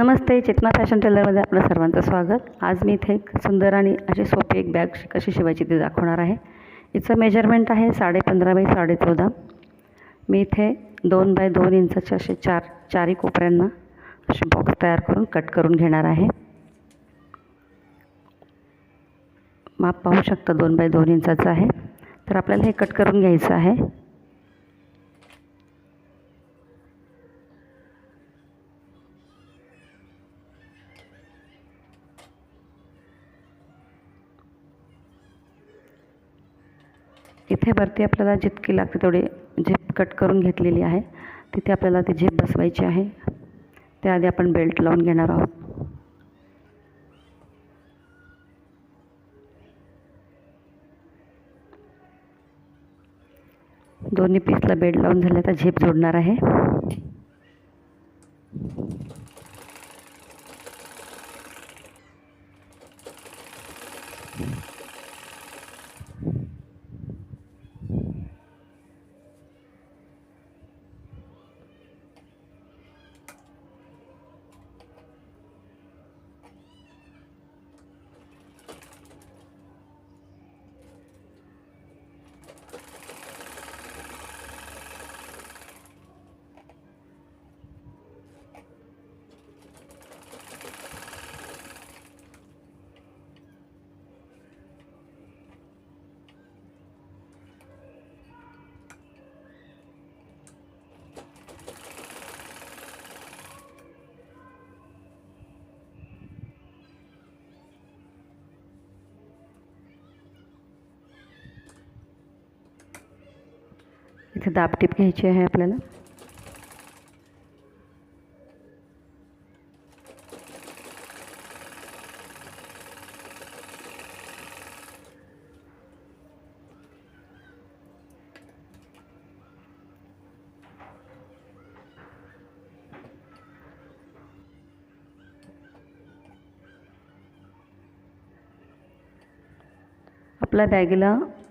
नमस्ते चेतना fashion टेलरमध्ये आपलं सर्वांचं स्वागत. आज मी इथे एक सुंदर आणि अशी सोपी एक बॅग कशी शिवायची ते दाखवणार आहे. हिचं मेजरमेंट आहे साडे पंधरा बाय साडे चौदा. मी इथे दोन बाय दोन इंचाचे असे चार चारही कोपऱ्यांना असे बॉक्स तयार करून कट करून घेणार आहे. माप पाहू शकता दोन बाय दोन इंचाचं आहे. तर आपल्याला हे कट करून घ्यायचं आहे. इथे भरती आपल्याला जितकी लागते तेवढी झेप कट करून घेतलेली आहे. तिथे आपल्याला ती झेप बसवायची आहे. त्याआधी आपण बेल्ट लावून घेणार आहोत. दोन्ही पीसला बेल्ट लावून झाले तर झेप जोडणार आहे. इथे दाबटीप घ्यायची आहे आपल्याला.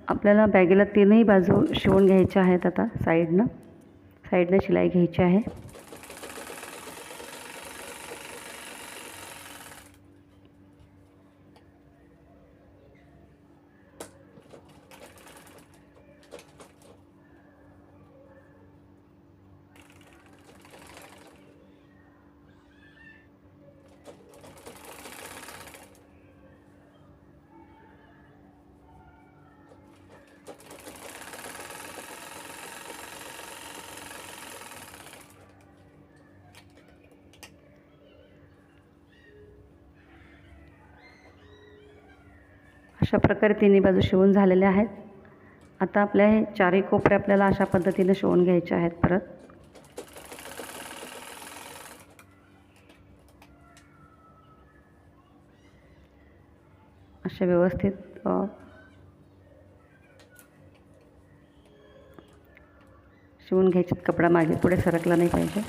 आपल्याला बॅगेला तीनही बाजू शिवून घ्यायच्या आहेत आता साईडनं. साईडनं शिलाई घ्यायची आहे. अशा प्रकारे तिन्ही बाजू शिवून झालेल्या आहेत. आता आपल्या हे चारही कोपरे आपल्याला अशा पद्धतीने शिवून घ्यायचे आहेत परत. असे व्यवस्थित शिवून घ्यायचे कपडा मागे. पुढे सरकला नाही पाहिजे.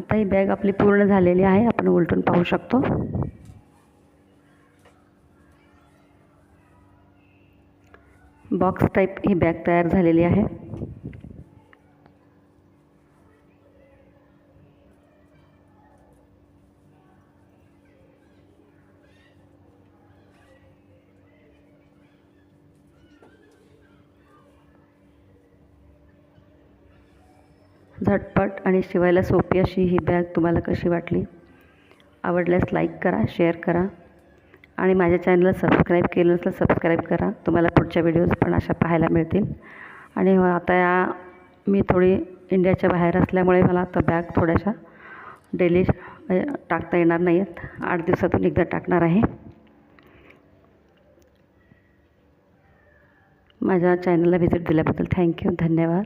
आता ही बॅग आपली पूर्ण झालेली आहे. आपण उलटून पाहू शकतो. बॉक्स टाईप ही बॅग तयार झालेली आहे. झटपट आणि शिवायला सोपी अशी ही बॅग तुम्हाला कशी वाटली? आवडल्यास लाईक करा शेअर करा आणि माझ्या चॅनलला सबस्क्राईब केलं नसलं सबस्क्राईब करा. तुम्हाला पुढच्या व्हिडिओज पण अशा पाहायला मिळतील. आणि हो, आता या मी थोडी इंडियाच्या बाहेर असल्यामुळे मला आता बॅग थोड्याशा डेली टाकता येणार नाही आहेत आठ दिवसातून एकदा टाकणार आहे. माझ्या चॅनलला व्हिजिट दिल्याबद्दल थँक्यू धन्यवाद.